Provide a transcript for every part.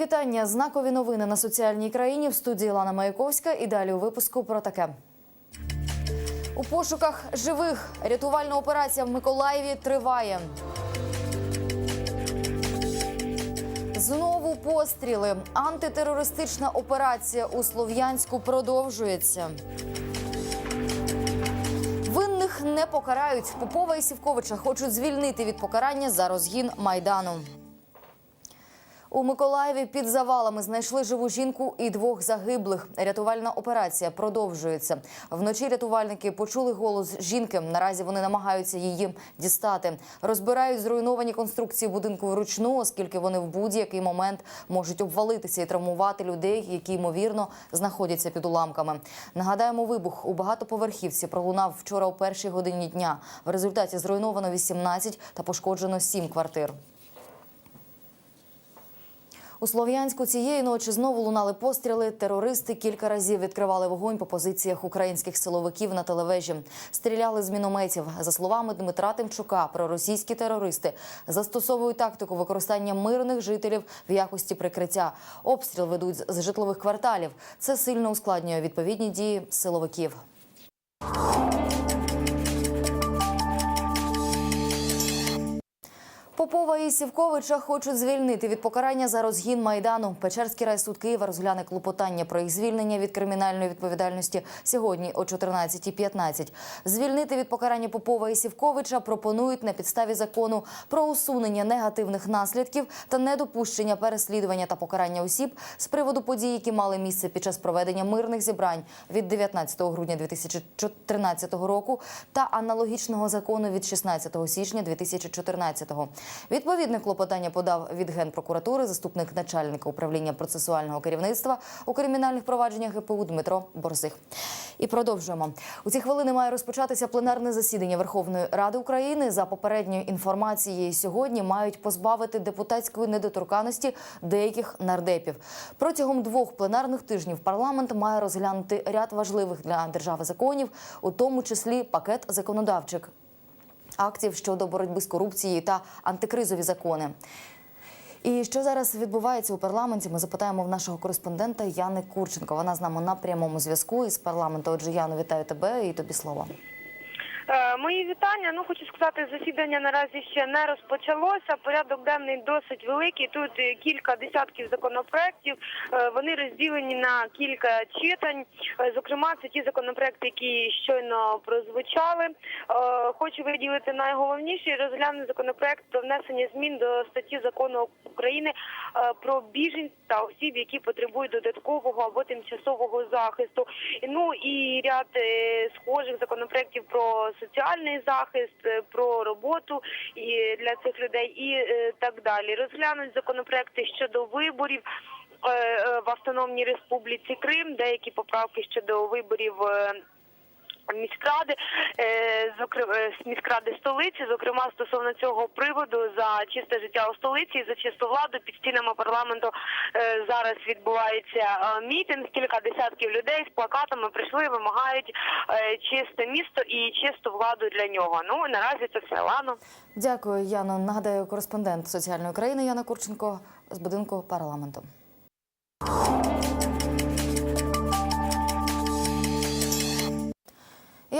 вітання. Знакові новини на соціальній країні в студії Лана Маяковська. І далі у випуску про таке. У пошуках живих рятувальна операція в Миколаєві триває. Знову постріли. Антитерористична операція у Слов'янську продовжується. Винних не покарають. Попова і Сівковича хочуть звільнити від покарання за розгін майдану. У Миколаєві під завалами знайшли живу жінку і двох загиблих. Рятувальна операція продовжується. Вночі рятувальники почули голос жінки. Наразі вони намагаються її дістати. Розбирають зруйновані конструкції будинку вручну, оскільки вони в будь-який момент можуть обвалитися і травмувати людей, які ймовірно знаходяться під уламками. Нагадаємо, вибух у багатоповерхівці пролунав вчора о першій годині дня. В результаті зруйновано 18 та пошкоджено 7 квартир. У Слов'янську цієї ночі знову лунали постріли. Терористи кілька разів відкривали вогонь по позиціях українських силовиків на телевежі. Стріляли з мінометів. За словами Дмитра Тимчука, проросійські терористи застосовують тактику використання мирних жителів в якості прикриття. Обстріл ведуть з житлових кварталів. Це сильно ускладнює відповідні дії силовиків. Попова і Сівковича хочуть звільнити від покарання за розгін майдану. Печерський райсуд Києва розгляне клопотання про їх звільнення від кримінальної відповідальності сьогодні о 14.15. Звільнити від покарання Попова і Сівковича пропонують на підставі закону про усунення негативних наслідків та недопущення переслідування та покарання осіб з приводу подій, які мали місце під час проведення мирних зібрань від 19 грудня 2013 року та аналогічного закону від 16 січня 2014 року. Відповідне клопотання подав від генпрокуратури заступник начальника управління процесуального керівництва у кримінальних провадженнях ГПУ Дмитро Борзих. І продовжуємо. У ці хвилини має розпочатися пленарне засідання Верховної Ради України. За попередньою інформацією, сьогодні мають позбавити депутатської недоторканості деяких нардепів. Протягом двох пленарних тижнів парламент має розглянути ряд важливих для держави законів, у тому числі пакет законодавчих актів щодо боротьби з корупцією та антикризові закони. І що зараз відбувається у парламенті? Ми запитаємо в нашого кореспондента Яни Курченко. Вона з нами на прямому зв'язку із парламенту. Отже, Яну, вітаю тебе і тобі слово. Е, Мої вітання. Ну хочу сказати, засідання наразі ще не розпочалося. Порядок денний досить великий. Тут е, кілька десятків законопроєктів. Е, Вони розділені на кілька читань. Зокрема, це ті законопроекти, які щойно прозвучали. Хочу виділити найголовніший розглянути законопроект про внесення змін до статті закону України про біженців та осіб, які потребують додаткового або тимчасового захисту. Ну і ряд схожих законопроєктів про соціальний захист, е, про роботу і для цих людей, і е, так далі. Розглянуть законопроекти щодо виборів. е, В Автономній Республіці Крим деякі поправки щодо виборів міськради, е, зокрема е, міськради столиці, зокрема стосовно цього приводу за чисте життя у столиці і за чисту владу під стінами парламенту е, зараз відбувається мітинг. Кілька десятків людей з плакатами прийшли, вимагають чисте місто і чисту владу для нього. Ну наразі це все лано. Дякую, Яно. Нагадаю, кореспондент соціальної країни Яна Курченко з будинку парламенту.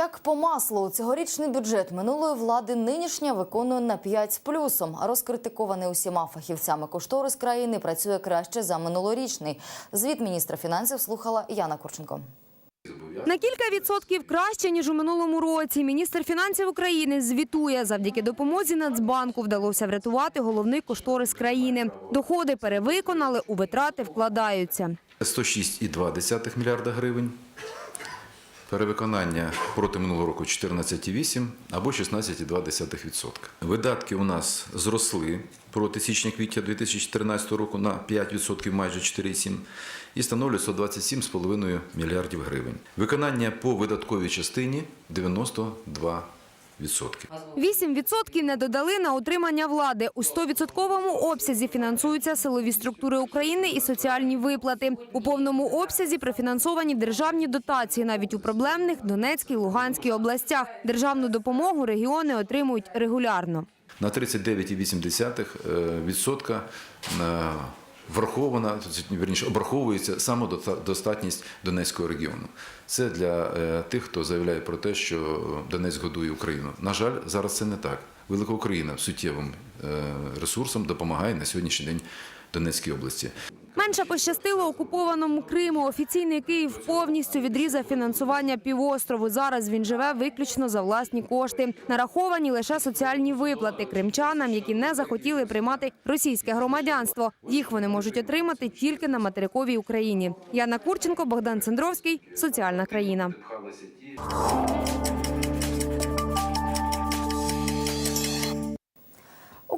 Як по маслу, цьогорічний бюджет минулої влади нинішня виконує на 5 з плюсом. Розкритикований усіма фахівцями кошторис країни працює краще за минулорічний. Звіт міністра фінансів слухала Яна Курченко. На кілька відсотків краще ніж у минулому році. Міністр фінансів України звітує, завдяки допомозі Нацбанку вдалося врятувати головний кошторис країни. Доходи перевиконали, у витрати вкладаються. 106,2 мільярда гривень. Перевиконання проти минулого року 14,8 або 16,2%. Видатки у нас зросли проти січня-квітня 2014 року на 5%, майже 4,7 і становлять 127,5 мільярдів гривень. Виконання по видатковій частині 92%. 8% не додали на утримання влади. У 100% обсязі фінансуються силові структури України і соціальні виплати. У повному обсязі профінансовані державні дотації навіть у проблемних Донецькій, Луганській областях. Державну допомогу регіони отримують регулярно. На 39,8% відсотка е, врахована, верніше, обраховується самодостатність Донецького регіону. Це для е, тих, хто заявляє про те, що Донецьк годує Україну. На жаль, зараз це не так. Велика Україна суттєвим е, ресурсом допомагає на сьогоднішній день Донецькій області. Менше пощастило окупованому Криму. Офіційний Київ повністю відрізав фінансування півострову. Зараз він живе виключно за власні кошти. Нараховані лише соціальні виплати кримчанам, які не захотіли приймати російське громадянство. Їх вони можуть отримати тільки на материковій Україні. Яна Курченко, Богдан Цендровський. Соціальна країна.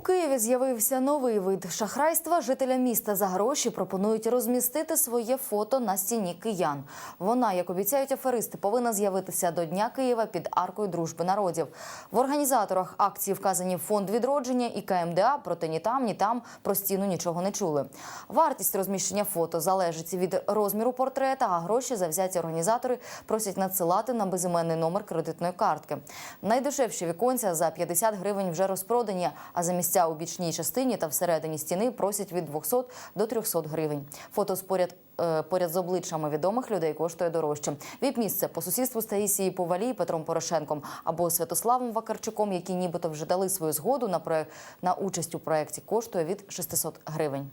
Києві з'явився новий вид шахрайства. Жителя міста за гроші пропонують розмістити своє фото на стіні киян. Вона, як обіцяють аферисти, повинна з'явитися до Дня Києва під аркою дружби народів. В організаторах акції вказані фонд відродження і КМДА, проте ні там, ні там про стіну нічого не чули. Вартість розміщення фото залежить від розміру портрета, а гроші завзяті організатори просять надсилати на безіменний номер кредитної картки. Найдешевші віконця за 50 гривень вже розпродані, а за місця у бічній частині та всередині стіни просять від 200 до 300 гривень. Фото з поряд. е, Поряд з обличчями відомих людей коштує дорожче. Віп-місце по сусідству з Таїсією Повалій, Петром Порошенком або Святославом Вакарчуком, які нібито вже дали свою згоду на проект на участь у проєкті, коштує від 600 гривень.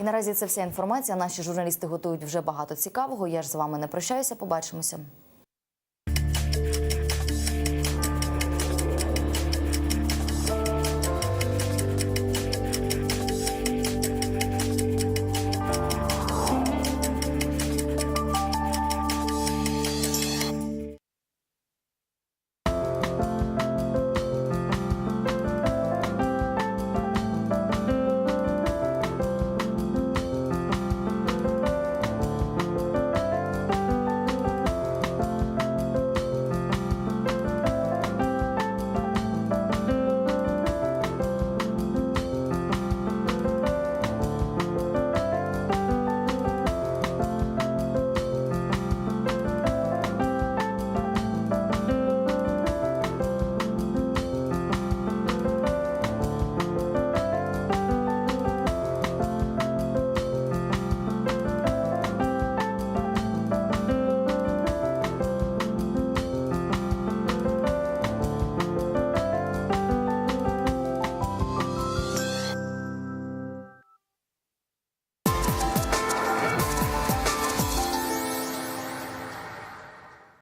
І наразі це вся інформація. Наші журналісти готують вже багато цікавого. Я ж з вами не прощаюся. Побачимося.